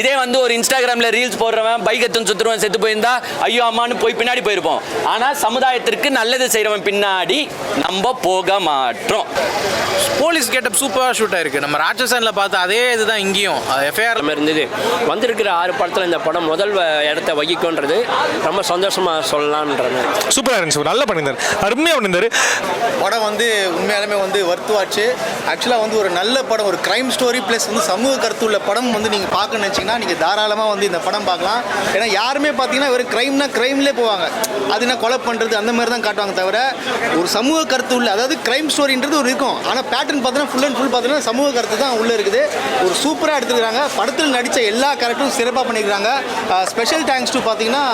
இதே வந்து ஒரு இன்ஸ்டாகிராமில் ரீல்ஸ் போடுறவன் பைக் எடுத்து சுற்றுறவன் செத்து போயிருந்தா ஐயோ அம்மான்னு போய் பின்னாடி போயிருப்போம். ஆனால் சமுதாயத்திற்கு நல்லது செய்கிறவன் பின்னாடி நம்ம போக மாட்டோம். போலீஸ் கெட்டப் சூப்பராக ஷூட் ஆயிருக்கு. நம்ம ராட்சசன்ல பார்த்த அதே இதுதான் இங்கேயும். எஃப்ஐஆர் இருந்தது. வந்திருக்கிற ஆறு படத்தில் இந்த படம் முதல் இடத்த வகிக்கும்ன்றது ரொம்ப சந்தோஷமாக சொல்லலான்ற மாதிரி சூப்பராக இருந்துச்சு. நல்லா பண்ணியிருந்தார். அருமையாக பண்ணியிருந்தாரு. படம் வந்து உண்மையாலுமே வந்து வர்த்துவாச்சு ஆக்சுவலாக வந்து ஒரு நல்ல படம் ஒரு க்ரைம் ஸ்டோரி ப்ளஸ் வந்து சமூக கருத்து உள்ள படம் வந்து நீங்கள் பார்க்கணும்னு நினச்சிங்கன்னா நீங்கள் தாராளமாக வந்து இந்த படம் பார்க்கலாம். ஏன்னா யாருமே பார்த்தீங்கன்னா வெறும் க்ரைம்னா க்ரைம்லேயே போவாங்க. அது என்ன கொலை பண்ணுறது அந்த மாதிரி தான் காட்டுவாங்க தவிர ஒரு சமூக கருத்து உள்ள அதாவது க்ரைம் ஸ்டோரின்றது ஒரு இருக்கும். ஆனால் பேட்டர்ன் பார்த்தீங்கன்னா ஃபுல் அண்ட் ஃபுல் பார்த்தீங்கன்னா சமூக கருத்து தான் உள்ளே இருக்குது. ஒரு சூப்பராக எடுத்துருக்காங்க படத்தில் நடித்த எல்லா கேரக்டரும் சிறப்பாக பண்ணியிருக்காங்க ஸ்பெஷல் தேங்க்ஸ் டு பார்த்தீங்கன்னா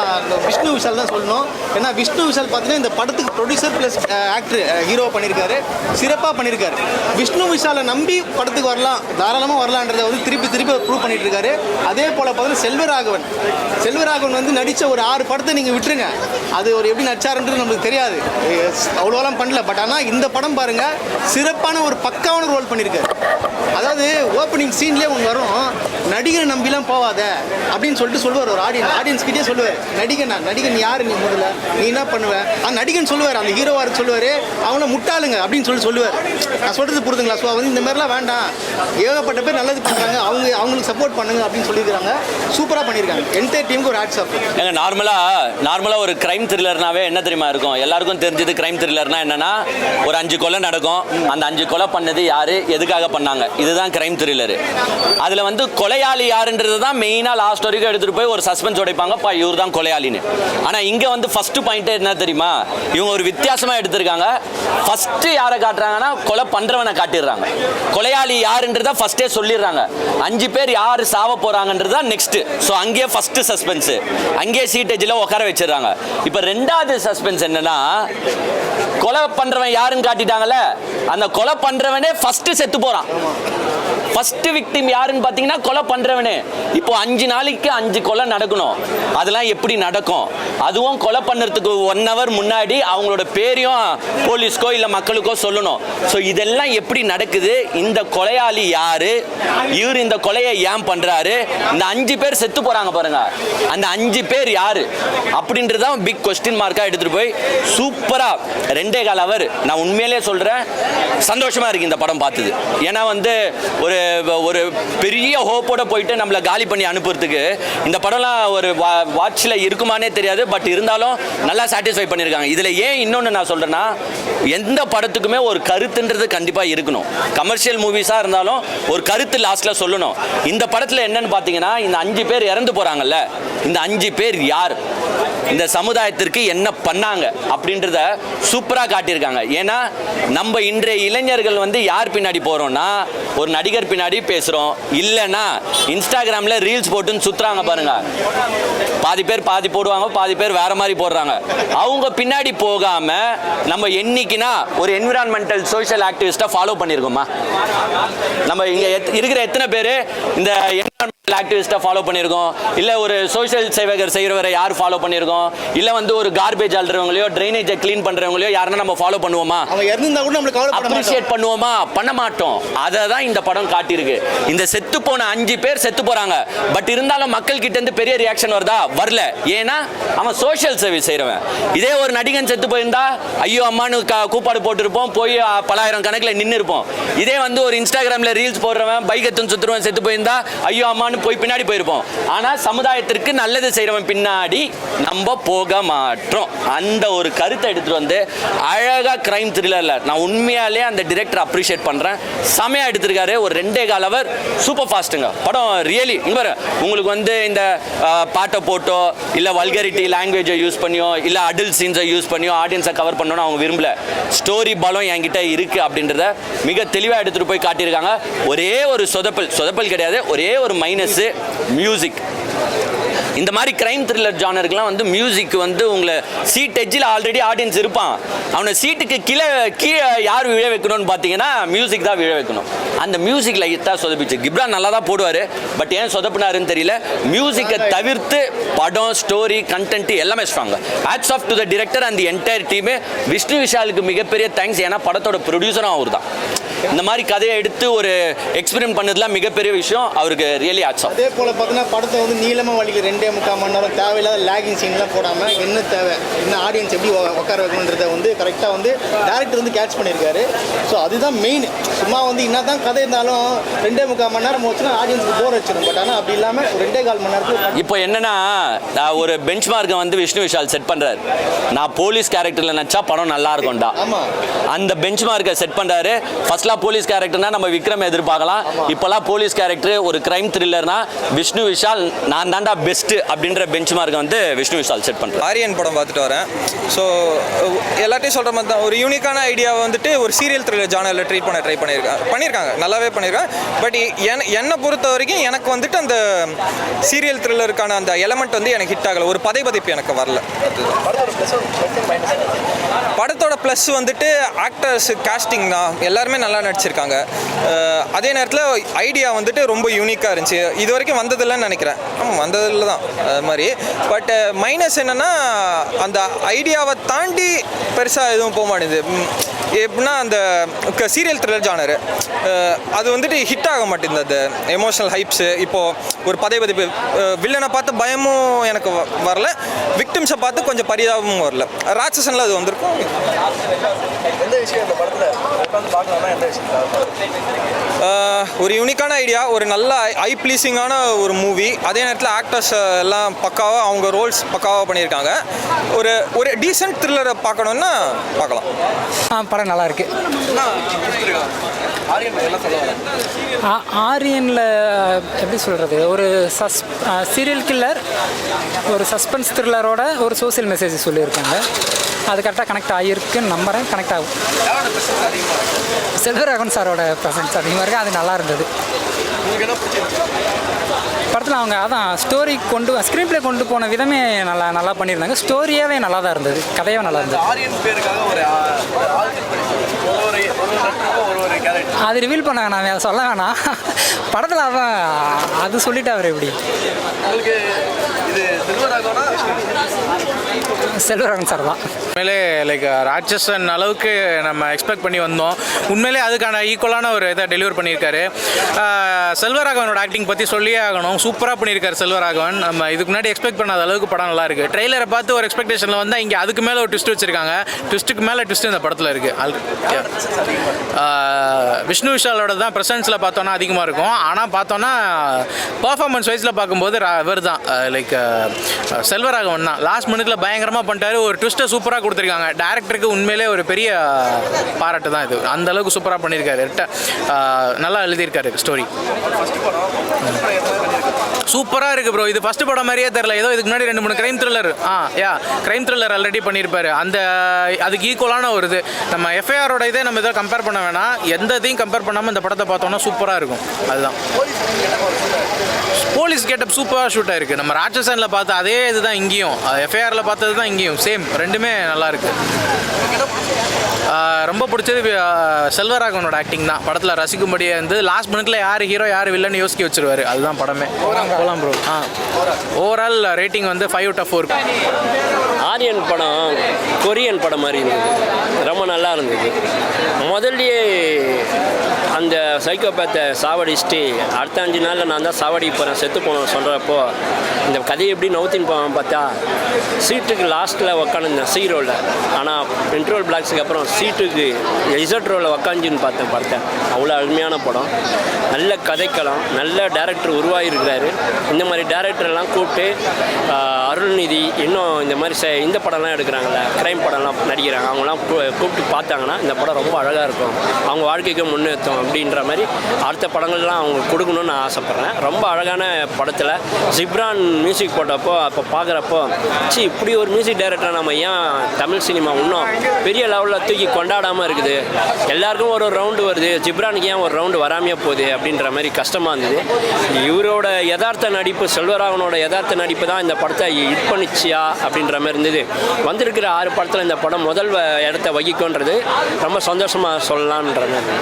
விஷ்ணு விஷால் தான் சொல்லணும். ஏன்னா விஷ்ணு விஷால் பார்த்தீங்கன்னா இந்த படத்துக்கு ப்ரொடியூசர் ப்ளஸ் ஆக்டர் ஹீரோ பண்ணியிருக்காரு. சிறப்பாக பண்ணியிருக்காரு. விஷ்ணு விஷாலை நம்பி படத்துக்கு வரலாம் தாராளமாக வரலான்றதை வந்து திருப்பி திருப்பி ப்ரூவ் பண்ணிட்டு இருக்காரு அதே போல் பார்த்தீங்கன்னா செல்வராகவன். செல்வராகவன் வந்து நடித்த ஒரு ஆறு படத்தை நீங்கள் விட்டுருங்க. அது ஒரு எப்படி நடிச்சாருன்றது நம்மளுக்கு தெரியாது. அவ்வளோலாம் பண்ணல. பட் ஆனால் இந்த படம் பாருங்க சிறப்பான ஒரு பக்காவான ரோல் பண்ணியிருக்காரு அதாவது ஓப்பனிங் சீன்லேயே ஒன்று வரும். நடிகரை நம்பிலாம் போவாத அப்படின்னு சொல்லிட்டு சொல்லுவார் ஒரு ஆடியன்ஸ் ஆடியன்ஸ் கிட்டே சொல்லுவார் நடிகன் நான் நடிகன் யார் நீ முதல்ல? நீ என்ன பண்ணுவ? அந்த நடிகன் சொல்லுவார் அந்த ஹீரோவார் சொல்லுவார். அவங்கள முட்டாளுங்க அப்படின்னு சொல்லி சொல்லுவார். நான் சொல்கிறது புரிதுங்களா? ஸோ வந்து இந்த மாதிரிலாம் வேண்டாம். ஏகப்பட்ட பேர் நல்லது பண்ணுறாங்க அவங்க அவங்களுக்கு சப்போர்ட் பண்ணுங்க அப்படின்னு சொல்லியிருக்காங்க சூப்பராக பண்ணியிருக்காங்க. என்டையர் டீமுக்கு ஒரு ஹேட்ஸ் ஆஃப் ஏங்க நார்மலாக நார்மலாக ஒரு கிரைம் த்ரில்லர்னாவே என்ன தெரியுமா இருக்கும்? எல்லாருக்கும் தெரிஞ்சது கிரைம் த்ரில்லர்னா என்னன்னா ஒரு அஞ்சு கொலை நடக்கும். அந்த அஞ்சு கொலை பண்ணது யாரு? எதுக்காக பண்ணாங்க? இதுதான் கிரைம் த்ரில்லர் அதில் வந்து கொலையாளி யாருன்றது தான் மெயினாக லாஸ்ட் வரைக்கும் எடுத்துகிட்டு போய் ஒரு சஸ்பென்ஸ் உடைப்பாங்க. பா இவர் தான் கொலையாளின்னு. ஆனால் இங்கே வந்து ஃபஸ்ட்டு பாயிண்ட் என்ன தெரியுமா? இவங்க ஒரு வித்தியாசமாக எடுத்திருக்காங்க. ஃபஸ்ட்டு யாரை காட்டுறாங்கன்னா கொலை பண்ணுறவனை சொல்லிடுறாங்க. கொலையாளி யாருன்றத ஃபஸ்ட்டே சொல்லிடுறாங்க. அஞ்சு பேர் யார் சாவ போகிறாங்கன்றது தான் நெக்ஸ்ட்டு ஸோ அங்கேயே ஃபஸ்ட்டு சஸ்பென்ஸு அங்கேயே சீட்டேஜில் உட்கார வச்சிடுறாங்க. இப்போ ரெண்டாவது சஸ்பென்ஸ் என்னன்னா கொலை பண்ணுறவன் யாருன்னு காட்டிட்டாங்கல்ல? அந்த கொலை பண்ணுறவனே ஃபஸ்ட்டு செத்து போகிறான் ஃபர்ஸ்ட் விக்டிம் யாருன்னு பார்த்தீங்கன்னா கொலை பண்ணுறவனே இப்போ அஞ்சு நாளைக்கு அஞ்சு கொலை நடக்கணும். அதெல்லாம் எப்படி நடக்கும்? அதுவும் கொலை பண்ணுறதுக்கு ஒன் ஹவர் முன்னாடி அவங்களோட பேரையும் போலீஸ்க்கோ இல்லை மக்களுக்கோ சொல்லணும். ஸோ இதெல்லாம் எப்படி நடக்குது? இந்த கொலையாளி யார்? இவர் இந்த கொலையை ஏன் பண்ணுறாரு இந்த அஞ்சு பேர் செத்து போகிறாங்க பாருங்க. அந்த அஞ்சு பேர் யார்? அப்படின்றது தான் பிக் கொஸ்டின் மார்க்காக எடுத்துகிட்டு போய் சூப்பராக ரெண்டே கால் அவர் நான் உண்மையிலே சொல்கிறேன் சந்தோஷமாக இருக்குது இந்த படம் பார்த்தது. ஏன்னா வந்து ஒரு ஒரு பெரிய ஹோப்போட போயிட்டு நம்மளை காலி பண்ணி அனுப்புறதுக்கு இந்த படம்லாம் ஒரு வாட்சில் இருக்குமானே தெரியாது பட் இருந்தாலும் நல்லா சாட்டிஸ்ஃபை பண்ணியிருக்காங்க இதில் ஏன் இன்னொன்று நான் சொல்கிறேன்னா எந்த படத்துக்குமே ஒரு கருத்துன்றது கண்டிப்பாக இருக்கணும். கமர்ஷியல் மூவிஸாக இருந்தாலும் ஒரு கருத்து லாஸ்ட்டில் சொல்லணும். இந்த படத்தில் என்னன்னு பார்த்தீங்கன்னா இந்த அஞ்சு பேர் இறந்து போகிறாங்கல்ல இந்த அஞ்சு பேர் யார்? இந்த சமுதாயத்திற்கு என்ன பண்ணாங்க? அப்படின்றத சூப்பராக காட்டியிருக்காங்க. ஏன்னா நம்ம இன்றைய இளைஞர்கள் வந்து யார் பின்னாடி போகிறோம்னா ஒரு நடிகர் பின்னாடி பேசுகிறோம் இல்லைன்னா இன்ஸ்டாகிராமில் ரீல்ஸ் போட்டுன்னு சுற்றுறாங்க பாருங்க. பாதி பேர் பாதி போடுவாங்க பாதி பேர் வேற மாதிரி போடுறாங்க. அவங்க பின்னாடி போகாம நம்ம என்னைக்குனா ஒரு என்விரான்மெண்டல் சோஷியல் ஆக்டிவிஸ்ட்டை ஃபாலோ பண்ணியிருக்கோமா நம்ம இங்கே இருக்கிற எத்தனை பேர்? இந்த என்விரான்மெண்ட் ஆக்டிவிஸ்ட்டை ஃபாலோ பண்ணியிருக்கோம். இல்லை ஒரு சோஷியல் சேவகர் செய்கிறவரை யார் ஃபாலோ பண்ணியிருக்கோம்? இல்லை வந்து ஒரு கார்பேஜ் அள்ளுறவங்களையோ ட்ரைனேஜை க்ளீன் பண்ணுறவங்களையோ யாருன்னா நம்ம ஃபாலோ பண்ணுவோமா? இறந்துருந்தா கூட நம்மளுக்கு அப்ரிஷியேட் பண்ணுவோமா? பண்ண மாட்டோம். அதை தான் இந்த படம் காட்டியிருக்கு. இந்த செத்து போன அஞ்சு பேர் செத்து போறாங்க. பட் இருந்தாலும் மக்கள் கிட்ட இருந்து பெரிய ரியாக்ஷன் வருதா? வரல. ஏன்னா அவன் சோஷியல் சர்வீஸ் செய்றவன். இதே ஒரு நடிகன் செத்து போயிருந்தா ஐயோ அம்மானு கூப்பாடு போட்டிருப்போம். போய் பலாயிரம் கணக்கில் நின்று இருப்போம் இதே வந்து ஒரு இன்ஸ்டாகிராமில் ரீல்ஸ் போடுறவன் பைக் எடுத்து சுத்துறவன் செத்து போயிருந்தா ஐயோ அம்மானு போய் பின்னாடி போயிருப்போம். ஆனால் சமுதாயத்திற்கு நல்லது செய்கிறவன் பின்னாடி நம்ம போக மாட்டோம். அந்த ஒரு கருத்தை எடுத்துட்டு வந்து அழகாக கிரைம் த்ரில்லரில் நான் உண்மையாலே அந்த டிரெக்டர் அப்ரிஷியேட் பண்ணுறேன் செமையாக எடுத்திருக்காரு. ஒரு ரெண்டே கால் அவர் சூப்பர் ஃபாஸ்ட்டுங்க படம் ரியலி இங்க பாரு. உங்களுக்கு வந்து இந்த பாட்டை போட்டோ இல்லை வல்கரிட்டி லாங்குவேஜை யூஸ் பண்ணியோ இல்லை அடல்ட் சீன்ஸை யூஸ் பண்ணியோ ஆடியன்ஸை கவர் பண்ணணும்னு அவங்க விரும்பல. ஸ்டோரி பலம் என்கிட்ட இருக்குது அப்படின்றத மிக தெளிவாக எடுத்துகிட்டு போய் காட்டியிருக்காங்க. ஒரே ஒரு சொதப்பல் சொதப்பல் கிடையாது. ஒரே ஒரு மைனஸ் மியூசிக் இந்த மாதிரி கிரைம் த்ரில்லர் ஜானருக்குலாம் வந்து மியூசிக் வந்து உங்களை சீட் எட்ஜில் ஆல்ரெடி ஆடியன்ஸ் இருப்பான். அவனை சீட்டுக்கு கீழே கீழே யார் விழ வைக்கணும்னு பார்த்தீங்கன்னா மியூசிக் தான் விழ வைக்கணும். அந்த மியூசிக் லைட்டாக சொதப்பிச்சு. கிப்ரான் நல்லா தான் போடுவார் பட் ஏன் சொதப்பினாருன்னு தெரியல. மியூசிக்கை தவிர்த்து படம் ஸ்டோரி கண்டென்ட் எல்லாமே ஸ்ட்ராங்க hats off to the director and the entire team Vishnu விஷாலுக்கு மிகப்பெரிய தேங்க்ஸ் ஏன்னா படத்தோட ப்ரொடியூசரும் அவர் தான் இந்த மாதிரி கதையை எடுத்து ஒரு எக்ஸ்பெரிமெண்ட் பண்ணதுலாம் மிகப்பெரிய விஷயம். அவருக்கு ரியலி ஆட்சம் அதே போல் பார்த்தீங்கன்னா படத்தை வந்து நீளமாக வலிக்கு ரெண்டே முக்கால் மணி நேரம் தேவையில்லாத லேகிங் சீன்லாம் போடாமல் என்ன தேவை என்ன ஆடியன்ஸ் எப்படி உட்கார வைக்கணுன்றத வந்து கரெக்டாக வந்து டேரக்டர் வந்து கேட்ச் பண்ணியிருக்காரு ஸோ அதுதான் மெயின் சும்மா வந்து என்ன தான் கதை இருந்தாலும் ரெண்டே முக்கால் மணி நேரம் போச்சுன்னா ஆடியன்ஸுக்கு போர் வச்சிடும் பட் ஆனால் அப்படி இல்லாமல் ரெண்டே கால் மணி நேரத்தில் இப்போ என்னன்னா ஒரு பெஞ்ச் மார்க்கை வந்து விஷ்ணு விஷால் செட் பண்றாரு. நான் போலீஸ் கேரக்டர்ல நடிச்சா படம் நல்லா இருக்கும்டா. அந்த பெஞ்ச் மார்க்கை செட் பண்றாரு. ஃபர்ஸ்ட்லாம் போலீஸ் கேரக்டர்னா நம்ம விக்ரம் எதிர்பார்க்கலாம். இப்போலாம் போலீஸ் கேரக்டர் ஒரு கிரைம் த்ரில்லர்னா விஷ்ணு விஷால் நான் தான்டா பெஸ்ட் அப்படின்ற பெஞ்ச் மார்க்கை வந்து விஷ்ணு விஷால் செட் பண்றாரு. ஆரியன் படம் பார்த்துட்டு வரேன். ஸோ எல்லாத்தையும் சொல்கிற மாதிரி தான் ஒரு யூனிக்கான ஐடியாவை வந்துட்டு ஒரு சீரியல் த்ரில்லர் ஜானரில் ட்ரீட் பண்ண ட்ரை பண்ணியிருக்காங்க பண்ணியிருக்காங்க நல்லாவே பண்ணியிருக்கேன் பட் என் என்னை பொறுத்த வரைக்கும் எனக்கு வந்துட்டு அந்த சீரியல் த்ரில்லருக்கான அந்த எலமெண்ட் வந்து எனக்கு ஹிட் ஆகலை. ஒரு பதை பதிப்பு எனக்கு வரல. படத்தோட ப்ளஸ் வந்துட்டு ஆக்டர்ஸ் காஸ்டிங் தான். எல்லாருமே நல்லா நடிச்சிருக்காங்க. அதே நேரத்தில் ஐடியா வந்துட்டு ரொம்ப யூனிக்காக இருந்துச்சு. இது வரைக்கும் வந்ததில்லைன்னு நினைக்கிறேன். ஆமாம் வந்ததில்ல தான். அது மாதிரி. பட் மைனஸ் uh, என்னென்னா அந்த ஐடியாவை தாண்டி பெருசாக எதுவும் போக மாட்டேங்குது. எப்படின்னா அந்த சீரியல் த்ரில்லர் ஜானர் அது வந்துட்டு ஹிட் ஆக மாட்டேங்குது அந்த எமோஷனல் ஹைப்ஸு இப்போது ஒரு பதை பதிப்பு வில்லனை பார்த்து பயமும் எனக்கு வ- வரல. விக்டிம்ஸை பார்த்து கொஞ்சம் பரிதாபமும் வரல. ராட்சசனில் அது வந்திருக்கும். ஆஹ் ஒரு யூனிக்கான ஐடியா ஒரு நல்ல ஐ ப்ளீஸிங்கான ஒரு மூவி அதே நேரத்தில் ஆக்டர்ஸ் எல்லாம் பக்காவாக அவங்க ரோல்ஸ் பக்காவாக பண்ணியிருக்காங்க. ஒரு ஒரு டீசென்ட் த்ரில்லரை பார்க்கணுன்னா பார்க்கலாம். ஆ படம் நல்லா இருக்கு. ஆ- ஆரியனில் எப்படி சொல்கிறது ஒரு சஸ் சீரியல் கில்லர் ஒரு சஸ்பென்ஸ் த்ரில்லரோட ஒரு சோஷியல் மெசேஜ் சொல்லியிருக்காங்க. அது கரெக்டாக கனெக்ட் ஆகியிருக்குன்னு நம்புகிறேன் கனெக்ட் ஆகும். செல்வராகவன் சாரோட ப்ரெசன்ஸ் அதிகமாக இருக்குது அது நல்லா இருந்தது. படத்தில் அவங்க அதான் ஸ்டோரி கொண்டு ஸ்க்ரீன் ப்ளே கொண்டு போன விதமே நல்லா நல்லா பண்ணியிருந்தாங்க. ஸ்டோரியாகவே நல்லா தான் இருந்தது. கதையாகவே நல்லா இருந்தது. அது ரிவீல் பண்ண வேணாம் அதை சொல்ல வேணாம். படத்தில் அதான் அது சொல்லிட்டு அவர் எப்படி? செல்வராகவன் சார் தான். உண்மையிலே லைக் ராட்சசன் அளவுக்கு நம்ம எக்ஸ்பெக்ட் பண்ணி வந்தோம். உண்மையிலே அதுக்கான ஈக்குவலான ஒரு இதை டெலிவர் பண்ணியிருக்காரு. செல்வராகவனோட ஆக்டிங் பற்றி சொல்லியே ஆகணும். சூப்பராக பண்ணியிருக்காரு செல்வராகவன். நம்ம இதுக்கு முன்னாடி எக்ஸ்பெக்ட் பண்ணாத அளவுக்கு படம் நல்லா இருக்கு. ட்ரெய்லரை பார்த்து ஒரு எக்ஸ்பெக்டேஷனில் வந்தால் இங்கே அதுக்கு மேலே ஒரு ட்விஸ்ட் வச்சிருக்காங்க. ட்விஸ்ட்டுக்கு மேலே ட்விஸ்ட் இந்த படத்தில் இருக்கு. ஆல் ஆஹ் விஷ்ணு விஷாலோட தான் ப்ரெசன்ஸில் பார்த்தோன்னா அதிகமாக இருக்கும். ஆனால் பார்த்தோன்னா பர்ஃபார்மன்ஸ் வைஸில் பார்க்கும்போது இவர் தான். லைக் செல்வராகவன் தான். லாஸ்ட் மினிட்ல பயங்கரமாக பண்ணிட்டாரு. ஒரு ட்விஸ்ட்டை சூப்பராக கொடுத்துருக்காங்க. டேரக்டருக்கு உண்மையிலே ஒரு பெரிய பாராட்டு தான் இது. அந்த அளவுக்கு சூப்பராக பண்ணியிருக்காரு. நல்லா எழுதியிருக்காரு ஸ்டோரி சூப்பராக இருக்குது ப்ரோ இது ஃபஸ்ட்டு படம் மாதிரியே தெரில ஏதோ இதுக்கு முன்னாடி ரெண்டு மூணு க்ரைம் த்ரில்லர் ஆ யா க்ரைம் த்ரில்லர் ஆல்ரெடி பண்ணியிருப்பாரு. அந்த அதுக்கு ஈக்குவலான ஒரு இது. நம்ம எஃப்ஐஆரோட இதே நம்ம இதை கம்பேர் பண்ண வேணாம். எந்த இதையும் கம்பேர் பண்ணாமல் இந்த படத்தை பார்த்தோம்னா சூப்பராக இருக்கும். அதுதான். போலீஸ் கெட்டப் சூப்பராக ஷூட் ஆயிருக்கு. நம்ம ராட்சசனில் பார்த்த அதே இதுதான் இங்கேயும். எஃப்ஐஆரில் பார்த்தது தான் இங்கேயும். சேம் ரெண்டுமே நல்லா இருக்கு. ரொம்ப பிடிச்சது செல்வராகவனோட ஆக்டிங் தான். படத்தில் ரசிக்கும்படியே வந்து லாஸ்ட் மினிட்ல யார் ஹீரோ யார் வில்லன்னு யோசிக்க வச்சிருவாரு. அதுதான் படமே. போலாம் ப்ரோ ஆ. ஓவரால் ரேட்டிங் வந்து five out of four Aryan படம் கொரியன் படம் மாதிரி இருந்தது. ரொம்ப நல்லா இருந்தது. முதல்லயே அந்த சைக்கோபேத்தை சாவடிச்சுட்டு அடுத்த அஞ்சு நாளில் நான் தான் சாவடி போகிறேன் செத்து போனோம்னு சொல்கிறப்போ இந்த கதையை எப்படி நவுத்தின்னு போவான் பார்த்தா சீட்டுக்கு லாஸ்ட்டில் உக்காந்துருந்தேன் சி ரோவில் ஆனால் இன்ட்ரோல் பிளாக்ஸுக்கு அப்புறம் சீட்டுக்கு இசட் ரோவில் உக்காந்துன்னு பார்த்தேன் பார்த்தேன். அவ்வளோ அருமையான படம். நல்ல கதைக்களம் நல்ல டேரக்டர் உருவாகிருக்கிறாரு இந்த மாதிரி டேரக்டர்லாம் கூப்பிட்டு அருள்நிதி இன்னும் இந்த மாதிரி செ- இந்த படம்லாம் எடுக்கிறாங்களே க்ரைம் படம்லாம் நடிக்கிறாங்க. அவங்களாம் கூ- கூப்பிட்டு பார்த்தாங்கன்னா இந்த படம் ரொம்ப அழகாக இருக்கும். அவங்க வாழ்க்கைக்கு முன்னேற்றம் அப்படின்ற மாதிரி அடுத்த படங்கள்லாம் அவங்க கொடுக்கணும்னு நான் ஆசைப்பட்றேன். ரொம்ப அழகான படத்தில் ஜிப்ரான் மியூசிக் போட்டப்போ அப்போ பார்க்குறப்போ சி இப்படி ஒரு மியூசிக் டைரக்டரை நம்ம ஏன் தமிழ் சினிமா இன்னும் பெரிய லெவலில் தூக்கி கொண்டாடாமல் இருக்குது? எல்லாருக்கும் ஒரு ரவுண்டு வருது. ஜிப்ரானுக்கு ஏன் ஒரு ரவுண்டு வராமையே போகுது அப்படின்ற மாதிரி கஷ்டமாக இருந்தது. இவரோட யதார்த்த நடிப்பு செல்வராகவனோட யதார்த்த நடிப்பு தான் இந்த படத்தை ஹிட் பண்ணிச்சியா அப்படின்ற மாதிரி இருந்தது. வந்திருக்கிற ஆறு படத்தில் இந்த படம் முதல் இடத்த வகிக்கும்ன்றது ரொம்ப சந்தோஷமாக சொல்லலான்ற மாதிரி.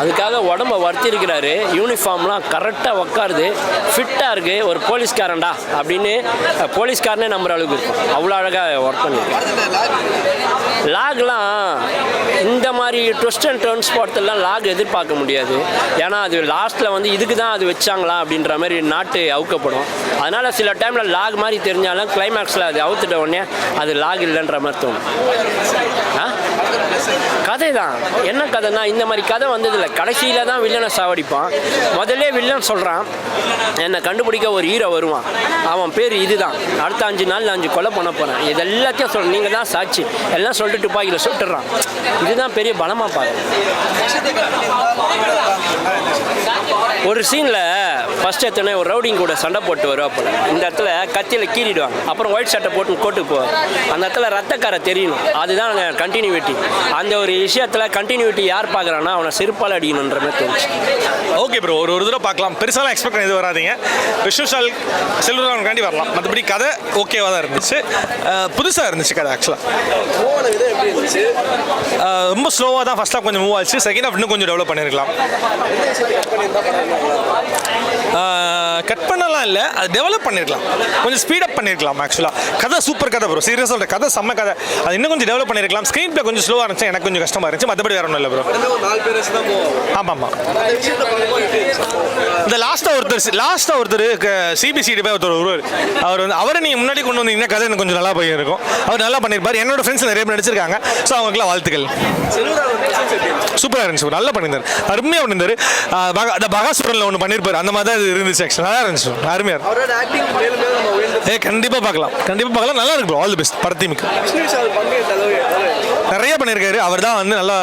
அதுக்காக உடம்பு வர்த்திருக்கிறாரு யூனிஃபார்ம்லாம் கரெக்டாக உக்காருது. ஃபிட்டாக இருக்குது ஒரு போலீஸ்காரன்டா அப்படின்னு போலீஸ்காரனே நம்புற அளவுக்கு இருக்கும் அவ்வளோ அழகாக ஒர்க் பண்ணியிருக்கு. லாக்லாம் இந்த மாதிரி ட்விஸ்ட் அண்ட் டர்ன்ஸ் போகிறதெல்லாம் லாக் எதிர்பார்க்க முடியாது. ஏன்னா அது லாஸ்ட்டில் வந்து இதுக்கு தான் அது வச்சாங்களா அப்படின்ற மாதிரி நாட்டு அவுக்கப்படும். அதனால் சில டைமில் லாக் மாதிரி தெரிஞ்சாலும் கிளைமேக்ஸில் அது அவுத்துட்ட உடனே அது லாக் இல்லைன்ற மாதிரி தோணும். ஆ? கதை தான் என்ன கதைனா இந்த மாதிரி கதை வந்ததில்லை. கடைசியில் தான் வில்லனை சாவடிப்பான். முதல்ல வில்லன் சொல்கிறான் என்னை கண்டுபிடிக்க ஒரு ஹீரோ வருவான். அவன் பேர் இதுதான். அடுத்த அஞ்சு நாள் அஞ்சு கொலை பண்ண போகிறேன் இது எல்லாத்தையும் சொல்கிறேன் நீங்கள் தான் சாட்சி. எல்லாம் சொல்லிட்டு துப்பாக்கியில் சுட்டுறான். இதுதான் பெரிய பலமாக பார்க்குறேன் ஒரு சீனில் ஃபஸ்ட் எத்தனை ஒரு ரவுடிங் கூட சண்டை போட்டு வருவா போல. இந்த இடத்துல கத்தியில் கீறிடுவாங்க. அப்புறம் ஒயிட் சட்டை போட்டு கோட்டுக்கு போவார் அந்த இடத்துல ரத்தக்காரை தெரியணும். அதுதான் கண்டினியூட்டி அந்த ஒரு விஷயத்தில் கண்டினியூட்டி யார் பார்க்குறான்னா அவனை செருப்பால் அடிக்கணுன்ற மாதிரி தோணுச்சு. ஓகே ப்ரோ ஒரு ஒரு தடவை பார்க்கலாம். பெருசாலாம் எக்ஸ்பெக்ட் பண்ணி எதுவும் வராதீங்க. விஷ்ணுஷால் செல்வராமனுக்காண்டி வரலாம். மற்றபடி கதை ஓகேவாக தான் இருந்துச்சு. புதுசாக இருந்துச்சு கதை ஆக்சுவலாக ரொம்ப ஸ்லோவாக தான் ஃபர்ஸ்ட் ஹாஃப் கொஞ்சம் மூவ் ஆச்சு. செகண்ட் ஹாஃப் இன்னும் கொஞ்சம் டெவலப் பண்ணியிருக்கலாம். கட் பண்ணலாம் இல்லை அது டெவலப் பண்ணியிருக்கலாம். கொஞ்சம் ஸ்பீடப் பண்ணியிருக்கலாம் ஆக்சுவலாக கதை சூப்பர் கதை ப்ரோ சீரியஸாக கதை செம்ம கதை. அது இன்னும் கொஞ்சம் டெவலப் பண்ணியிருக்கலாம். ஸ்க்ரீன் பிளே கொஞ்சம் ஸ்லோவாக இருந்துச்சு? எனக்கு கொஞ்சம் கஷ்டமாக இருந்துச்சு. மற்றபடி வேற ஒன்றும் இல்லை ப்ரோ ஆமாம் ஆமாம். இந்த லாஸ்ட்டாக ஒருத்தர் லாஸ்ட்டாக ஒருத்தர் சிபிசிடி போய் ஒருத்தர் வருவார். அவர் வந்து அவரை நீங்கள் முன்னாடி கொண்டு வந்தீங்கன்னா கதை எனக்கு கொஞ்சம் நல்லா போயிருக்கும். அவர் நல்லா பண்ணியிருப்பார் என்னோட ஃப்ரெண்ட்ஸ் நிறைய பேர் நடிச்சிருக்காங்க. ஸோ அவங்களுக்குலாம் வாழ்த்துக்கள். சூப்பராக இருந்துச்சு? நல்லா பண்ணியிருந்தார் அருமையாக பண்ணியிருந்தார் அந்த பகாசுரனில் ஒன்று பண்ணியிருப்பார் அந்த மாதிரி தான் இருந்துச்சு ஆக்சுவலாக நல்லா இருந்துச்சு அருமையாக. ஏ கண்டிப்பாக பார்க்கலாம். கண்டிப்பாக பார்க்கலாம். நல்லா இருக்கு ஆல் தி பெஸ்ட் படத்தீமுக்கு. நிறைய பண்ணியிருக்காரு. அவர் தான் வந்து நல்லா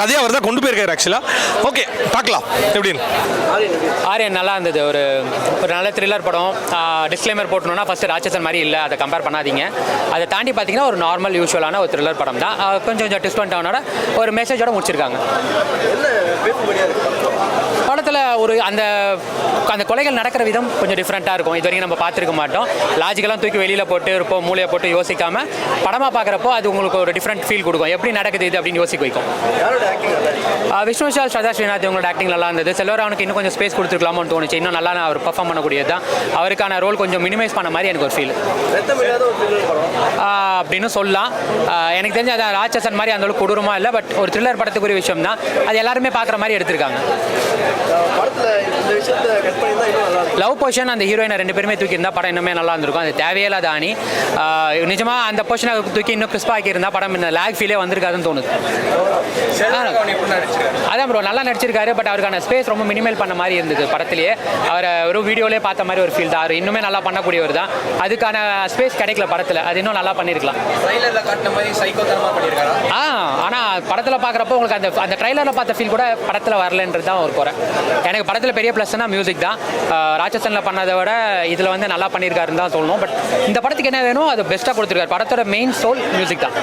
கதையை அவர் தான் கொண்டு போயிருக்காரு ஆக்சுவலாக ஓகே பார்க்கலாம். எப்படின்னு? ஆரியன் நல்லா இருந்தது. ஒரு ஒரு நல்ல த்ரில்லர் படம். டிஸ்க்ளைமர் போட்டணும்னா ஃபஸ்ட்டு ராட்சசன் மாதிரி இல்லை. அதை கம்பேர் பண்ணாதீங்க. அதை தாண்டி பார்த்தீங்கன்னா ஒரு நார்மல் யூஸ்வலான ஒரு த்ரில்லர் படம் தான். கொஞ்சம் கொஞ்சம் டிஸ்ட் பண்ணிட்டவனோட ஒரு மெசேஜோட முடிச்சிருக்காங்க. படத்தில் ஒரு அந்த அந்த கொலைகள் நடக்கிற விதம் கொஞ்சம் டிஃப்ரெண்ட்டாக இருக்கும். இது வரைக்கும் நம்ம பார்த்துருக்க மாட்டோம். லாஜிக்கெல்லாம் தூக்கி வெளியில் போட்டு இருப்போம் மூளையை போட்டு யோசிக்காம படமாக பார்க்குறப்போ அது உங்களுக்கு ஒரு டிஃப்ரெண்ட் ஃபீல் கொடுக்கும். எப்படி நடக்குது இது அப்படின்னு யோசிக்க வைக்கும். விஷ்ணு விஷால் ஸ்ரதா ஸ்ரீநாத் இவங்களோட ஆக்டிங் நல்லா இருந்தது. செல்வராவனுக்கு இன்னும் கொஞ்சம் ஸ்பேஸ் கொடுத்துருக்கலாமோன்னு தோணுச்சு. இன்னும் நல்லா அவர் பர்ஃபார்ம் பண்ணக்கூடியது தான். அவருக்கான ரோல் கொஞ்சம் மினிமைஸ் பண்ண மாதிரி எனக்கு ஒரு ஃபீல் அப்படின்னு சொல்லலாம். எனக்கு தெரிஞ்ச அது ராட்சசன் மாதிரி அந்த அளவுக்கு கொடூரமாக இல்லை பட் ஒரு த்ரில்லர் படத்துக்குரிய விஷயம் தான். அது எல்லாருமே பார்க்குற மாதிரி எடுத்திருக்காங்க. லவ் பொசிஷன் அந்த ஹீரோயினை ரெண்டு பேருமே தூக்கி இருந்தால் படம் இன்னுமே நல்லா இருந்திருக்கும். அது தேவையில்லாத அணி நிஜமாக அந்த பொசிஷனை தூக்கி இன்னும் கிறிஸ்பாக ஆக்கியிருந்தா படம் இந்த லேக் ஃபீலே வந்திருக்காதுன்னு தோணுது. அதான் ப்ரோ நல்லா நடிச்சிருக்காரு பட் அவருக்கான ஸ்பேஸ் ரொம்ப மினிமல் பண்ண மாதிரி இருந்தது படத்திலேயே. அவரை ஒரு வீடியோலேயே பார்த்த மாதிரி ஒரு ஃபீல் தான். அவர் இன்னுமே நல்லா பண்ணக்கூடியவர் தான். அதுக்கான ஸ்பேஸ் கிடைக்கல படத்தில். அது இன்னும் நல்லா பண்ணியிருக்கலாம் ஆ ஆனால் படத்தில் பார்க்குறப்போ உங்களுக்கு அந்த அந்த ட்ரைலரில் பார்த்த ஃபீல் கூட படத்தில் வரலன்றது தான் ஒரு குறை. எனக்கு படத்தில் பெரிய ப்ளஸ்னா மியூசிக் தான். ராட்சசனில் பண்ணதை விட இதில் வந்து நல்லா பண்ணியிருக்காருன்னு தான் சொல்லணும். பட் இந்த படத்துக்கு என்ன வேணும் அது பெஸ்ட்டாக கொடுத்துருக்காரு. படத்தோட மெயின் சோல் மியூசிக் தான்.